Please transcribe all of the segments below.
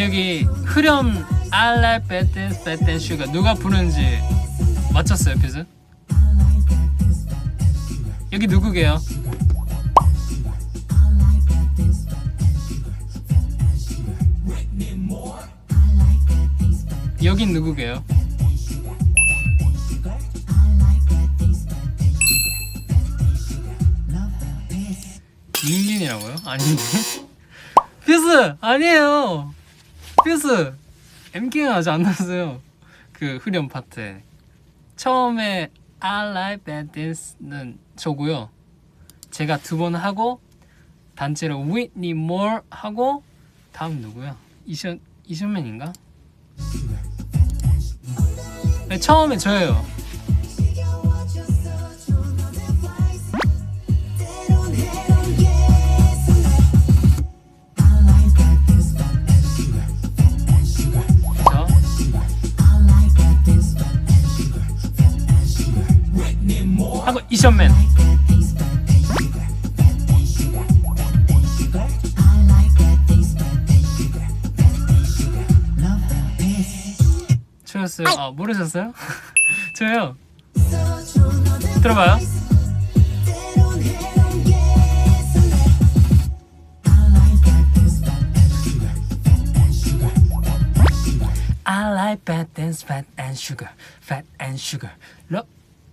여기 흐렴 I like bad dance, 누가 부르는지 맞췄어요, 피즈? 여기 누구게요? 여긴 누구게요? 민gin이라고요? 아닌데? 피스! 아니에요! 피스! MK가 아직 안 나왔어요. 그 후렴 파트에. 처음에 I like bad dance는 저고요. 제가 두 번 하고 단체로 Whitney Moore 하고 다음 누구야? 이션 이션맨인가? 네, 처음에 저예요. 이션맨. 저였어요. 아 모르셨어요? 저요. 들어봐요. I like bad dance, fat and sugar, fat and sugar. 러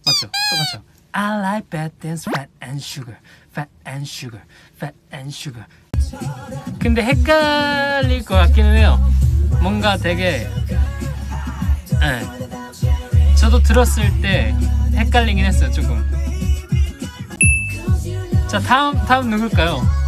맞죠? 똑같죠? I like bad dance, fat and sugar, fat and sugar, fat and sugar. 근데 헷갈릴 것 같기는 해요. 뭔가 되게, 예. 저도 들었을 때 헷갈리긴 했어요 조금. 자 다음 다음 누굴까요?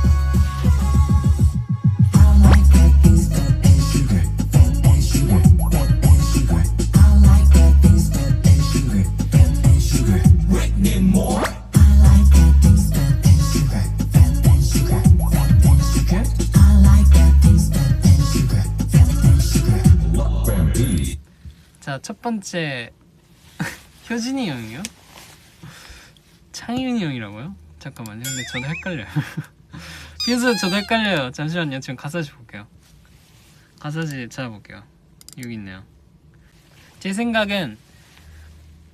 자 첫 번째 효진이 형이요? 창윤이 형이라고요? 잠깐만요. 근데 저도 헷갈려요. 그래서 저도 헷갈려요. 잠시만요. 지금 가사지 볼게요. 가사지 찾아볼게요. 여기 있네요. 제 생각엔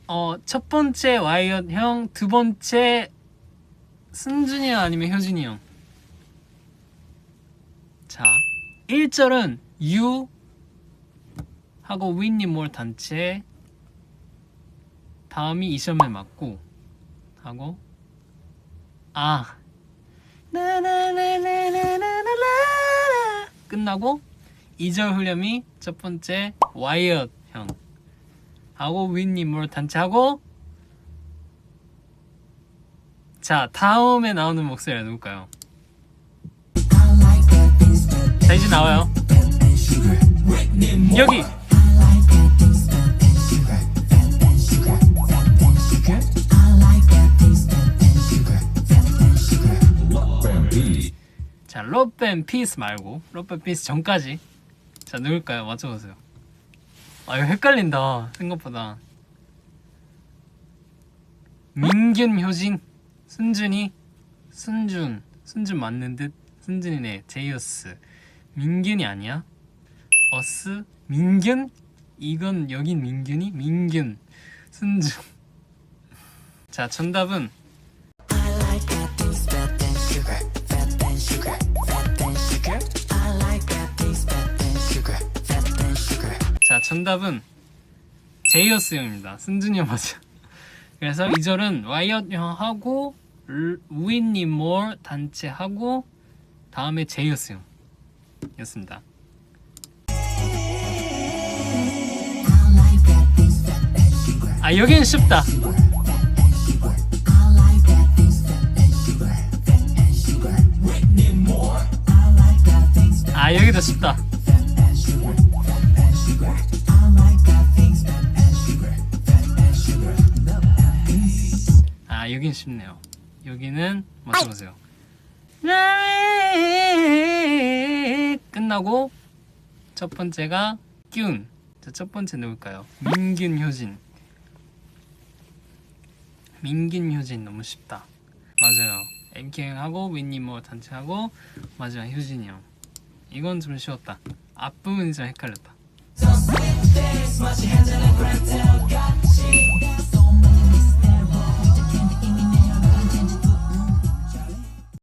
어, 첫 번째 와이엇 형, 두 번째 승준이 형 아니면 효진이 형. 자, 1절은 you 하고 윈니몰 단체. 다음이 이 점에 맞고 하고. 아. 끝나고 2절 훈련이 첫 번째 와이어 형. 하고 윈니몰 단체 하고. 자 다음에 나오는 목소리가 누굴까요? 자 이제 나와요. 여기 러브 피스 말고 러브 피스 전까지 자 누굴까요? 맞춰보세요. 아 이거 헷갈린다 생각보다. 민균, 효진, 순준이, 순준, 순준 맞는 듯. 순준이네. 제이어스. 민균이 아니야? 어스, 민균? 이건 여긴 민균이? 민균, 순준. 자 정답은 자 정답은 제이어스 형입니다. 승준이 형 맞아. 그래서 2절은 와이엇 형하고 우인니 몰 단체하고 다음에 제이어스 형이었습니다. 아 여기는 쉽다. 아 여기도 쉽다. 여긴 쉽네요. 여기는 맞춰보세요. 끝나고 첫 번째가 균. 자, 첫 번째 누굴까요? 민균 효진. 민균 효진 너무 쉽다. 맞아요. MK하고 윈니모 단체하고 마지막 효진이 형. 이건 좀 쉬웠다. 앞부분이 좀 헷갈렸다.